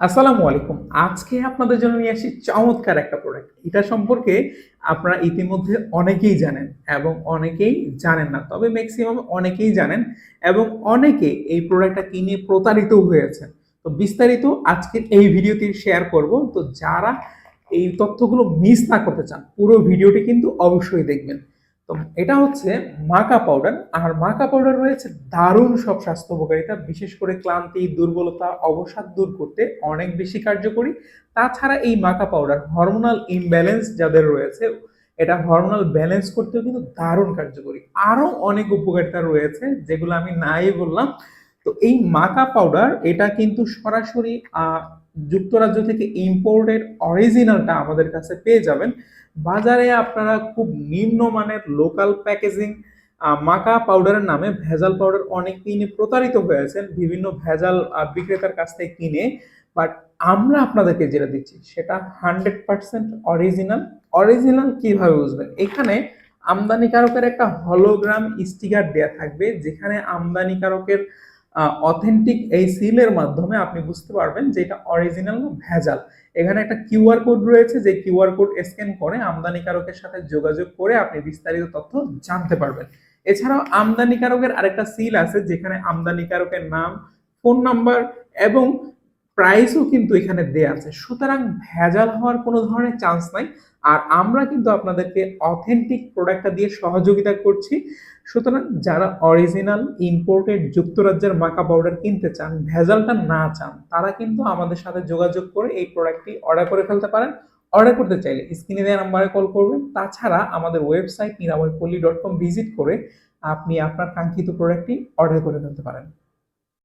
আসসালামু আলাইকুম। আজকে আপনাদের জন্য নিয়ে আসি চমৎকার একটা প্রোডাক্ট এটা সম্পর্কে আপনারা ইতিমধ্যে অনেকেই জানেন এবং অনেকেই জানেন না, তবে ম্যাক্সিমাম অনেকেই জানেন এবং অনেকে এই প্রোডাক্টটা কিনে প্রতারিত হয়েছেন তো বিস্তারিত আজকের এই ভিডিওতে শেয়ার করব। তো যারা এই তথ্যগুলো মিস না করতে চান, পুরো ভিডিওটি কিন্তু অবশ্যই দেখবেন। তো এটা হচ্ছে মাকা পাউডার আর মাকা পাউডার রয়েছে দারুণ সব স্বাস্থ্য উপকারিতা বিশেষ করে ক্লান্তি, দুর্বলতা, অবসাদ দূর করতে অনেক বেশি কার্যকরী। তাছাড়া এই মাকা পাউডার হরমোনাল ইমব্যালেন্স যাদের রয়েছে, এটা হরমোনাল ব্যালেন্স করতেও কিন্তু দারুণ কার্যকরী। আরও অনেক উপকারিতা রয়েছে, যেগুলো আমি নাই বললাম। তো এই মাকা পাউডার এটা কিন্তু সরাসরি যুক্তরাজ্য থেকে ইম্পোর্টেড অরিজিনালটা আমাদের কাছে পেয়ে যাবেন। বাজারে আপনারা খুব নিম্নমানের লোকাল প্যাকেজিং মাকা পাউডারের নামে ভেজাল পাউডার অনেক কিনে প্রতারিত হয়েছেন, বিভিন্ন ভেজাল বিক্রেতার কাছ থেকে কিনে। বাট আমরা আপনাদেরকে যেটা দিচ্ছি, সেটা হান্ড্রেড পার্সেন্ট অরিজিনাল অরিজিনাল কীভাবে বুঝবেন? এখানে আমদানিকারকের একটা হলোগ্রাম স্টিকার দেয়া থাকবে, যেখানে আমদানিকারকের অথেন্টিক এই সিলের মাধ্যমে আপনি বুঝতে পারবেন যে এটা অরিজিনাল না ভেজাল। এখানে একটা কিউআর কোড রয়েছে, যে কিউআর কোড স্ক্যান করে আমদানিকারকের সাথে যোগাযোগ করে আপনি বিস্তারিত তথ্য জানতে পারবেন। এছাড়াও আমদানিকারকের আরেকটা সিল আছে, যেখানে আমদানিকারকের নাম ফোন নাম্বার এবং প্রাইসও কিন্তু এখানে দেয়া আছে। সুতরাং ভেজাল হওয়ার কোনো ধরনের চান্স নাই। আর আমরা কিন্তু আপনাদেরকে অথেন্টিক প্রোডাক্টটা দিয়ে সহযোগিতা করছি। সুতরাং যারা অরিজিনাল ইম্পোর্টেড যুক্তরাজ্যের মাকা পাউডার কিনতে চান, ভেজালটা না চান, তারা কিন্তু আমাদের সাথে যোগাযোগ করে এই প্রোডাক্টটি অর্ডার করে ফেলতে পারেন। অর্ডার করতে চাইলে স্ক্রিনে দেওয়া নাম্বারে কল করবেন। তাছাড়া আমাদের website Niramoypalli dot com visit করে আপনি আপনার কাঙ্ক্ষিত প্রোডাক্টটি অর্ডার করে ফেলতে পারেন।